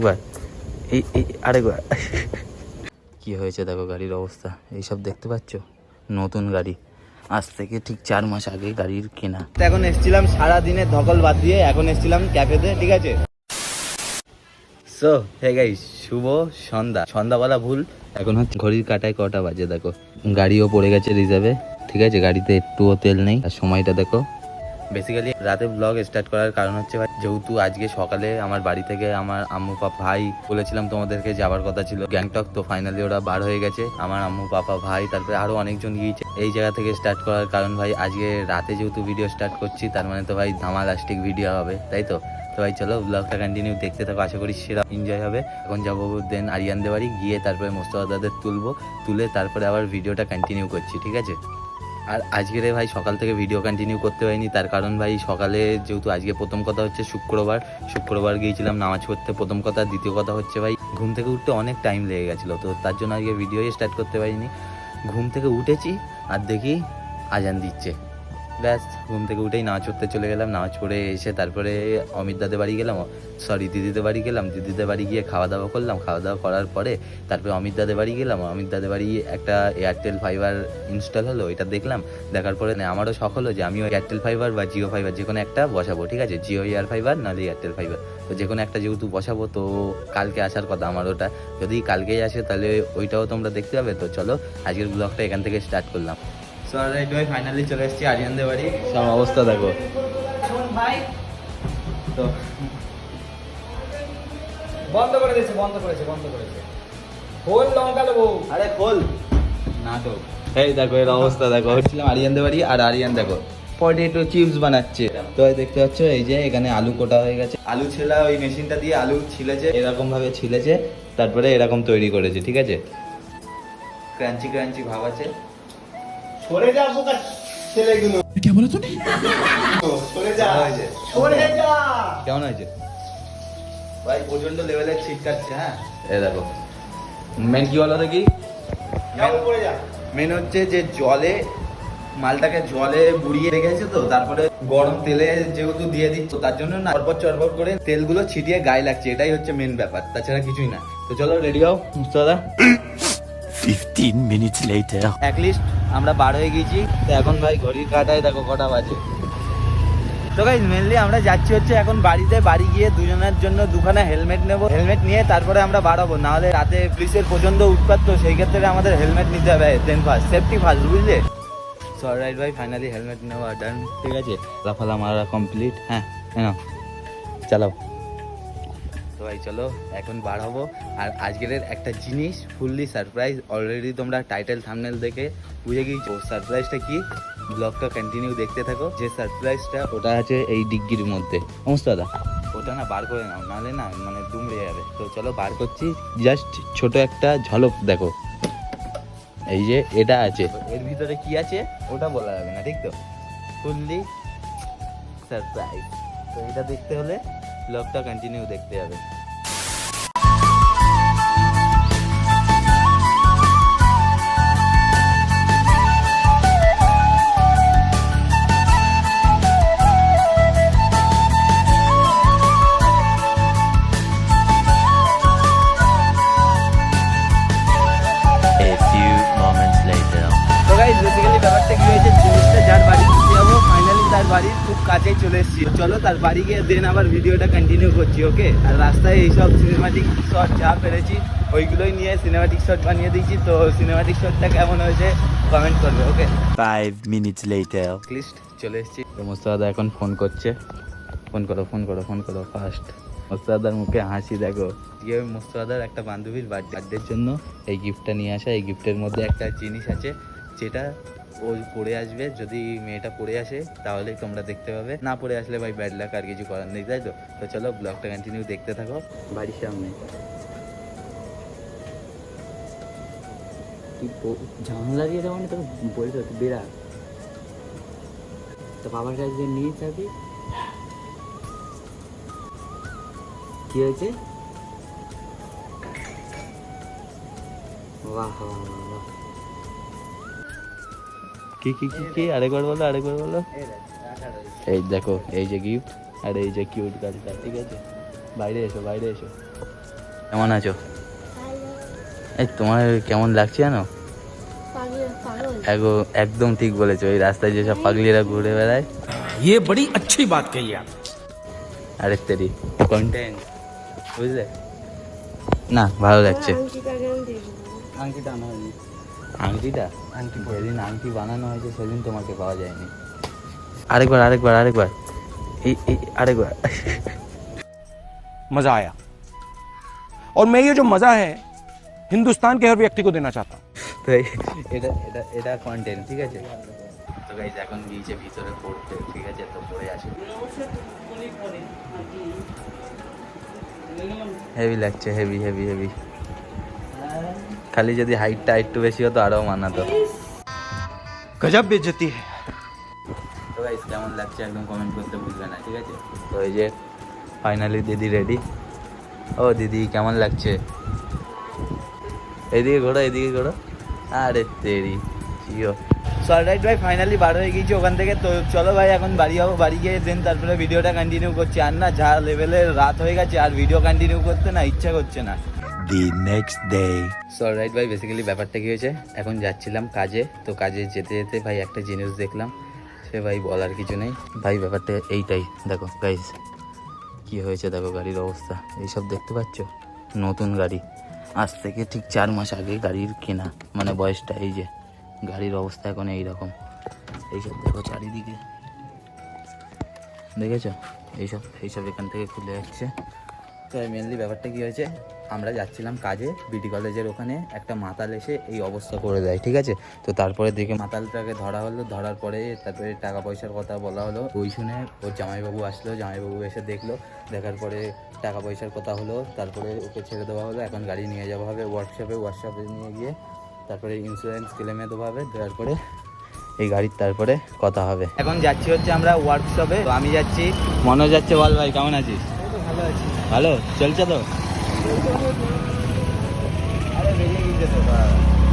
একবার। এই এই আরেকবার। কি হয়েছে দেখো গাড়ির অবস্থা? এইসব দেখতে পাচ্ছ? নতুন গাড়ি। আজ থেকে ঠিক চার মাস আগে গাড়ির কেনা। এখন এসছিলাম সারা দিনের ধকল বাদ দিয়ে এখন এসছিলাম ক্যাফেতে ঠিক আছে? সো হে গাইস শুভ সন্ধ্যা। সন্ধ্যা বলা ভুল। এখন হচ্ছে ঘড়ির কাটায় কটা বাজে দেখো। গাড়িও পড়ে গেছে রিজার্ভে ঠিক আছে? গাড়িতে একটুও তেল নেই। আর সময়টা দেখো বেসিক্যালি রাতে ব্লগ স্টার্ট করার কারণ হচ্ছে ভাই, যেহেতু আজকে সকালে আমার বাড়ি থেকে আমার আম্মু পাপা ভাই বলেছিলাম তোমাদেরকে যাবার কথা ছিল। গ্যাংটক তো ফাইনালি ওরা বার হয়ে গেছে। আমার আম্মু পাপা ভাই তারপরে আরও অনেকজন গিয়েছে। এই জায়গা থেকে স্টার্ট করার কারণ ভাই আজকে রাতে যেহেতু ভিডিও স্টার্ট করছি তার মানে তো ভাই ধামা লাস্টিক ভিডিও হবে তাই তো? তো ভাই চলো ব্লগটা কন্টিনিউ দেখতে থাকো আশা করি সেরা এনজয় হবে। এখন যাব দেন আরিয়ানদের বাড়ি গিয়ে তারপরে মোস্তফাদাদের তুলবো তুলে তারপরে আবার ভিডিওটা কন্টিনিউ করছি ঠিক আছে? আর আজকের ভাই সকাল থেকে ভিডিও কন্টিনিউ করতে পারিনি, তার কারণ ভাই সকালে যেহেতু আজকে প্রথম কথা হচ্ছে শুক্রবার শুক্রবার গিয়েছিলাম নামাজ পড়তে, প্রথম কথা, দ্বিতীয় কথা হচ্ছে ভাই ঘুম থেকে উঠতে অনেক টাইম লেগে গেছিল, তো তার জন্য আজকে ভিডিও স্টার্ট করতে পারিনি। ঘুম থেকে উঠেছি আর দেখি আজান দিচ্ছে। ব্যাস, ঘুম থেকে উঠেই নাচ পড়তে চলে গেলাম, নাচ করে এসে তারপরে অমিত দাদের বাড়ি গেলাম সরি দিদিদের বাড়ি গেলাম, দিদিদের বাড়ি গিয়ে খাওয়া দাওয়া করলাম খাওয়া দাওয়া করার পরে তারপরে অমিত দাদের বাড়ি গেলাম, অমিত দাদের বাড়ি একটা এয়ারটেল ফাইবার ইনস্টল হলো এটা দেখলাম, দেখার পরে আমারও শখ হলো যে আমিও এয়ারটেল ফাইবার বা জিও ফাইবার যে কোনো একটা বসাবো, ঠিক আছে? জিও এয়ার ফাইবার নাহলে এয়ারটেল ফাইবার তো যে কোনো একটা যেহেতু বসাবো, তো কালকে আসার কথা আমার ওটা। যদি কালকেই আসে, তাহলে ওইটাও তোমরা দেখতে পাবে। তো চলো, আজকের ব্লগটা এখান থেকে স্টার্ট করলাম। সো রাইট ভাই ফাইনালি চলে এসেছি আরিয়ানদের বাড়ি সব অবস্থা দেখো। তো বন্ধ করে দিয়েছে বন্ধ করেছে বন্ধ করেছে। হোল লঙ্কা দেবো। আরে খোল। নাটক এই দেখো এর অবস্থা দেখো। হচ্ছিলাম আরিয়ানদের বাড়ি আর আরিয়ান দেখো। পটেটো চিপস বানাচ্ছে। তো দেখতে পাচ্ছ এই যে এখানে আলু কোটা হয়ে গেছে। আলু ছেলা ওই মেশিনটা দিয়ে আলু ছিলেছে। এরকম ভাবে ছিলেছে তারপরে এরকম তৈরি করেছে ঠিক আছে? ক্রাঞ্চি ক্রাঞ্চি ভাব আছে। সরে যা বোকা ছেলেগুলো। কে তুমি সরে যা সরে যা। কেমন হয়েছে? ভাই প্রচণ্ড লেভেলে ছিটকাচ্ছে হ্যাঁ? এ দেখো। মেন কি বলো দেখি? মেন হচ্ছে যে জলে মালটাকে জলে বুড়িয়ে রেখেছে তো তারপরে গরম তেলে যেহেতু দিয়ে দিচ্ছ তার জন্য না চরপর চরপর করে তেলগুলো ছিটিয়ে গায়ে লাগছে এটাই হচ্ছে মেন ব্যাপার তাছাড়া কিছুই না। তো চলো রেডি হও দাদা 15 minutes later. At least আমরা বার হয়ে গেছি। তো এখন ভাই ঘড়ির কাটায় দেখো কটা বাজে। তো গাইজ মেনলি আমরা যাচ্ছি হচ্ছে এখন বাড়িতে। বাড়ি গিয়ে দুজনের জন্য দুখানা হেলমেট নেব। হেলমেট নিয়ে তারপরে আমরা বাড়াবো নাহলে রাতে পুলিশের প্রচণ্ড উৎপাত, তো সেই ক্ষেত্রে আমাদের হেলমেট নিতে হবে। দেন ফার্স্ট সেফটি ফার্স্ট বুঝলে? সো রাইট ভাই ফাইনালি হেলমেট নেওয়া ডান ঠিক আছে? লাফালা মারা কমপ্লিট হ্যাঁ হ্যাঁ চালাও। তো ভাই চলো এখন বার আর আজকের একটা জিনিস ফুললি সারপ্রাইজ অলরেডি তোমরা টাইটেল থামনেল দেখে বুঝে গিয়েছো। সারপ্রাইজটা কি? ব্লগটা কন্টিনিউ দেখতে থাকো। যে সারপ্রাইজটা ওটা আছে এই ডিগ্রির মধ্যে। সমস্ত দাদা? ওটা না বার করে নাও, নাহলে না মানে দুমড়ে যাবে। তো চলো বার করছি। জাস্ট ছোট একটা ঝলক দেখো। এই যে এটা আছে। এর ভিতরে কি আছে? ওটা বলা যাবে না, ঠিক তো? ফুললি সারপ্রাইজ তো এটা দেখতে হলে ব্লগটা কন্টিনিউ দেখতে হবে চলে তার বাড়ি গিয়ে দেন আবার ভিডিওটা কন্টিনিউ করছি ওকে আর রাস্তায় এইসব সিনেমাটিক শট যা পেরেছি ওইগুলোই নিয়ে সিনেমাটিক শট বানিয়ে দিয়েছি তো সিনেমাটিক শটটা কেমন হয়েছে কমেন্ট করবে okay Five minutes later. List চলে এসেছি। তো মোস্তাদা এখন ফোন করছে। ফোন করো ফোন করো ফোন করো ফার্স্ট মোস্তাদার মুখে হাসি দেখো। গিয়ে মোস্তাদার একটা বান্ধবীর বার্থডের জন্য এই গিফটটা নিয়ে আসা। এই গিফটের মধ্যে একটা জিনিস আছে যেটা ও পড়ে আসবে যদি মেয়েটা পড়ে আসে তাহলেই তোমরা দেখতে পাবে। না পড়ে আসলে ভাই ব্যাড লাক আর কিছু করার নেই তাই তো? তো চলো ব্লগটা কন্টিনিউ দেখতে থাকো। বাড়ির সামনে। তুই জানলা দিয়ে দেওয়া বেড়া। তো বাবার কাছে নিয়ে যাবি। কি হয়েছে? বাহ বাহ, বাহ। কি কি কি কি আরেকবার বলো আরেকবার বলো এই দেখো এই যে গিফট আর এই যে কিউট গাড়িটা ঠিক আছে বাইরে এসো বাইরে এসো কেমন আছো এই তোমার কেমন লাগছে জানো এগো একদম ঠিক বলেছো এই রাস্তায় যেসব পাগলিরা ঘুরে বেড়ায় ये बड़ी अच्छी बात कही आप আরে তেরি কন্টেন্ট বুঝলে না ভালো লাগছে আংটিটা আনা হয়নি আংটিটা আংটি যেদিন আংটি বানানো হয়েছে সেদিন তোমাকে পাওয়া যায়নি আরেকবার আরেকবার আরেকবার এই এই আরেকবার मज़ा आया और मैं ये जो मज़ा है हिंदुस्तान के हर व्यक्ति को देना चाहता हूँ তো এই- এটা এটা এটা কন্টেন্ট ঠিক আছে তো গাইজ এখন বিচে ভিতরে পড়তে ঠিক আছে তো পড়ে আসি হেভি লাগছে হেভি হেভি হেভি খালি যদি হাইটটা একটু বেশি হতো আরও মানাতো। গজব বেজতি তো গাইস কেমন লাগছে একদম কমেন্ট করতে বুঝবে না ঠিক আছে? তো এই যে ফাইনালি দিদি রেডি ও দিদি কেমন লাগছে? এদিকে ঘোরো এদিকে ঘোরো। আরে তেরি জিও সরাইট ভাই ফাইনালি বার হয়ে গিয়েছে ওখান থেকে। তো চলো ভাই এখন বাড়ি যাব বাড়ি গিয়ে দেন তারপরে ভিডিওটা কন্টিনিউ করছি। আর না যা লেভেলের রাত হয়ে গেছে আর ভিডিও কন্টিনিউ করতে না ইচ্ছা করছে না। The next day. So right ভাই বেসিক্যালি ব্যাপারটা কি হয়েছে? এখন যাচ্ছিলাম কাজে, তো কাজে যেতে যেতে ভাই একটা জিনিস দেখলাম, সে ভাই বলার কিছু নেই। ভাই, ব্যাপারটা এইটাই, দেখো গাইজ কি হয়েছে দেখো গাড়ির অবস্থা, এইসব দেখতে পাচ্ছ? নতুন গাড়ি, আজ থেকে ঠিক চার মাস আগে গাড়ির কেনা মানে বয়সটা এই যে, গাড়ির অবস্থা এখন এইরকম। এইসব দেখো চারিদিকে। দেখেছ? এইসব এইসব এখান থেকে খুলে যাচ্ছে। তো মেনলি ব্যাপারটা কি হয়েছে? আমরা যাচ্ছিলাম কাজে বিডি কলেজের ওখানে। একটা মাতাল এসে এই অবস্থা করে দেয় ঠিক আছে? তো তারপরে দেখে মাতালটাকে ধরা হলো ধরার পরে তারপরে টাকা পয়সার কথা বলা হলো। ওই শুনে ওর জামাইবাবু আসলো জামাইবাবু এসে দেখল। দেখার পরে টাকা পয়সার কথা হলো তারপরে ওকে ছেড়ে দেওয়া হলো। এখন গাড়ি নিয়ে যাওয়া হবে ওয়ার্কশপে ওয়ার্কশপে নিয়ে গিয়ে তারপরে ইন্স্যুরেন্স ক্লেমে দেওয়া হবে। দেওয়ার পরে এই গাড়ির তারপরে কথা হবে। এখন যাচ্ছি হচ্ছে আমরা ওয়ার্কশপে আমি যাচ্ছি মনে যাচ্ছে বল ভাই কেমন আছিস? ভালো আছি। ভালো? চলছে তো?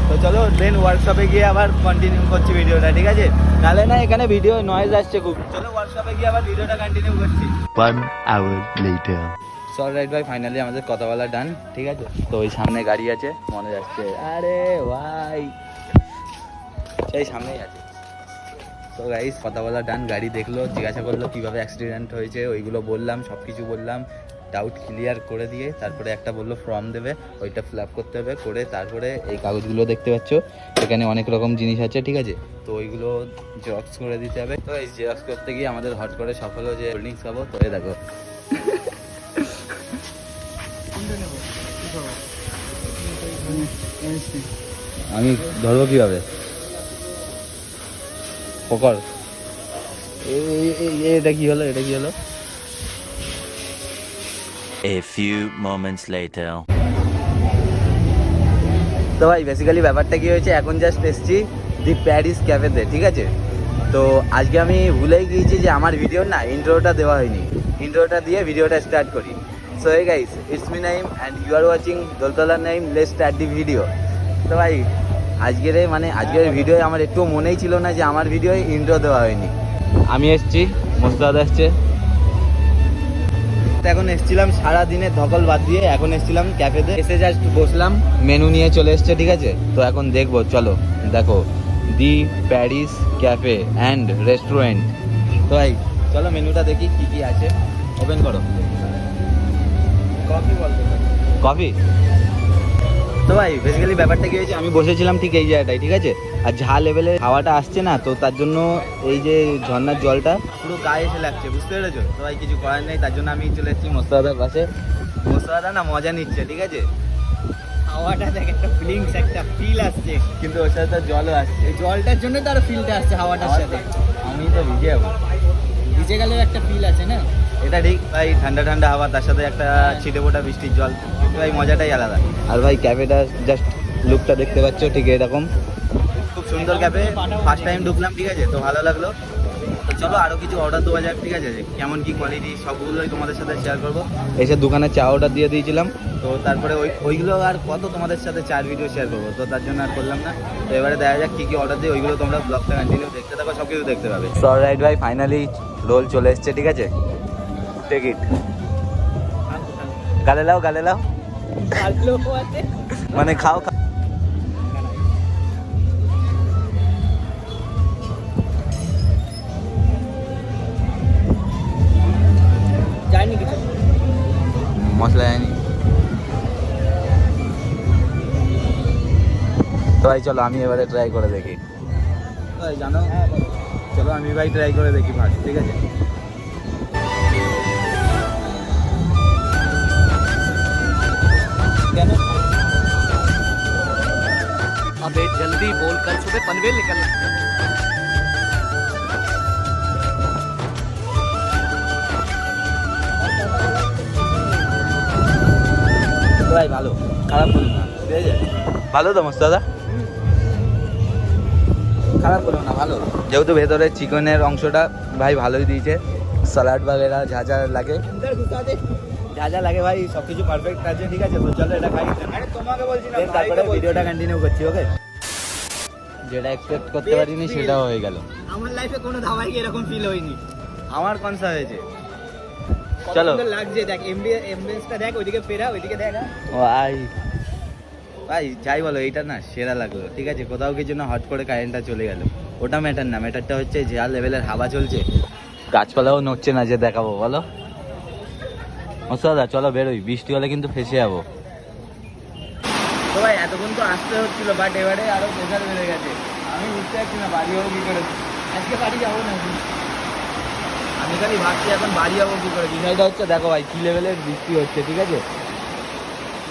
তো চলো দেন ওয়ার্কশপে গিয়ে আবার কন্টিনিউ করছি ভিডিওটা ঠিক আছে? নাহলে না এখানে ভিডিও নয়েজ আসছে খুব। চলো ওয়ার্কশপে গিয়ে আবার ভিডিওটা কন্টিনিউ করছি। One hour later. So right ভাই ফাইনালি আমাদের কথা বলা ডান ঠিক আছে? তো ওই সামনে গাড়ি আছে মনে যাচ্ছে আরে ভাই। সেই সামনেই আছে। তো গাইস কথা বলা ডান গাড়ি দেখল জিজ্ঞাসা করল কীভাবে অ্যাক্সিডেন্ট হয়েছে ওইগুলো বললাম সব কিছু বললাম। ডাউট ক্লিয়ার করে দিয়ে তারপরে একটা বলল ফর্ম দেবে, ওইটা ফিল আপ করতে হবে, করে তারপরে এই কাগজগুলো দেখতে পাচ্ছ, এখানে অনেক রকম জিনিস আছে, ঠিক আছে? তো ওইগুলো জেরক্স করে দিতে হবে। তো এই জেরক্স করতে গিয়ে আমাদের হট করে সফল যে ড্রিঙ্কস খাব, তো এই দেখো। আমি ধরবো কীভাবে? এ- এ- এ- এ- এটা কি হলো? এটা কি হলো? A few moments later. তো ভাই বেসিক্যালি ব্যাপারটা কি হয়েছে? এখন জাস্ট এসছি দি প্যারিস ক্যাফেতে ঠিক আছে? তো আজকে আমি ভুলেই গিয়েছি যে আমার ভিডিও না ইন্ট্রোটা দেওয়া হয়নি। ইন্ট্রোটা দিয়ে ভিডিওটা স্টার্ট করি। So hey guys it's me Naim and you are watching Doltala Naim let start the video তো ভাই আজকের মানে আজকের ভিডিও আমার একটু মনেই ছিল না যে আমার ভিডিও ইন্ট্রো দেওয়া হয়নি। আমি এসছি মোস্তাদ এসছে এখন এসেছিলাম সারা দিনে ধকল বাদ দিয়ে এখন এসেছিলাম ক্যাফেতে এসে জাস্ট বসলাম মেনু নিয়ে চলে এসছে ঠিক আছে? তো এখন দেখব চলো দেখো the Paris cafe and restaurant. তো এই চলো মেনুটা দেখি কি কি আছে। ওপেন করো। কফি বল কফি? তো ভাই বেসিক্যালি ব্যাপারটা কি হয়েছে আমি বসেছিলাম ঠিক এই জায়গাটায় ঠিক আছে? আর ঝা লেভেলে হাওয়াটা আসছে না তো তার জন্য এই যে ঝর্নার জলটা পুরো গায়ে এসে লাগছে বুঝতে পেরেছ? তো ভাই কিছু করার নেই তার জন্য আমি চলে এসেছি মোস্তাদার পাশে। মোস্তাদা না মজা নিচ্ছে ঠিক আছে? হাওয়াটা দেখ একটা ফিলিংস একটা ফিল আসছে। কিন্তু ওর সাথে জলও আসছে। এই জলটার জন্য তার ফিলটা আসছে হাওয়াটার সাথে। আমি তো ভিজে যাব ভিজে গেলেও একটা ফিল আছে না? এটা ঠিক ভাই ঠান্ডা ঠান্ডা হাওয়া তার সাথে একটা ছিটে ফোটা বৃষ্টির জল। ভাই মজাটাই আলাদা। আর ভাই ক্যাফেটা জাস্ট লুকটা দেখতে পাচ্ছ ঠিক এরকম। সুন্দর ক্যাফে ফার্স্ট টাইম ঢুকলাম ঠিক আছে? তো ভালো লাগল। তো চলো আরও কিছু অর্ডার দেওয়া যাক ঠিক আছে? কেমন কি কোয়ালিটি সবগুলোই তোমাদের সাথে শেয়ার করব। এসে দোকানে চা অর্ডার দিয়ে দিয়েছিলাম। তো তারপরে ওই ওইগুলো আর কত তোমাদের সাথে চার ভিডিও শেয়ার করব? তো তার জন্য আর করলাম না। তো এবারে দেখা যাক কী কী অর্ডার দিই ওইগুলো তোমরা ব্লগটা কন্টিনিউ দেখতে থাকো সব কিছু দেখতে পাবে। সর রাইট ভাই ফাইনালি রোল চলে এসছে ঠিক আছে? টেক ইট গালে লাও গালে লাও। মানে খাও খাও। মশলা যায়নি তো ভাই চলো আমি এবারে ট্রাই করে দেখি ভাই জানো চলো আমি ভাই ট্রাই করে দেখি ফার্স্ট ঠিক আছে কেন अबे जल्दी बोल कल सुबह पनवेल निकलना ভাই ভালো খারাপ বলো না ভালো তো মস্ত দাদা। খারাপ বলো না ভালো। যেহেতু ভেতরে চিকেনের অংশটা ভাই ভালোই দিয়েছে স্যালাড বা যা যা লাগে। যা যা লাগে ভাই সব কিছু পারফেক্ট আছে ঠিক আছে চলো এটা খাই। তোমাকে বলছি না তারপরে ভিডিওটা কন্টিনিউ করছি ওকে যেটা এক্সপেক্ট করতে পারিনি সেটা হয়ে গেল। আমার লাইফে কোনো ধাবাই কি এরকম ফিল হয়নি? আমার কনসা হয়েছে। চলো। লাগছে? দেখ এমবিএসটা দেখ ওইদিকে ফেরা ওইদিকে দেখ। ভাই। ভাই যাই বলো এইটা না সেরা লাগল। ঠিক আছে কোথাও কিছু না হট করে কারেন্টটা চলে গেল। ওটা ম্যাটার না ম্যাটারটা হচ্ছে যা লেভেলের হাওয়া চলছে। গাছপালাও নড়ছে না যে দেখাবো বলো। দাদা চলো বেরোই বৃষ্টি হলে কিন্তু ফেসে যাব। তো ভাই এতক্ষণ তো আসতে হচ্ছিল বাট এবারে আরও প্রেশার বেড়ে গেছে। আমি বুঝতে পারছি না বাড়ি যাব কি করে? আজকে বাড়ি যাব না আমি খালি ভাবছি এখন বাড়ি যাব কি করে। বিষয়টা হচ্ছে দেখো ভাই, কি লেভেলের বৃষ্টি হচ্ছে, ঠিক আছে?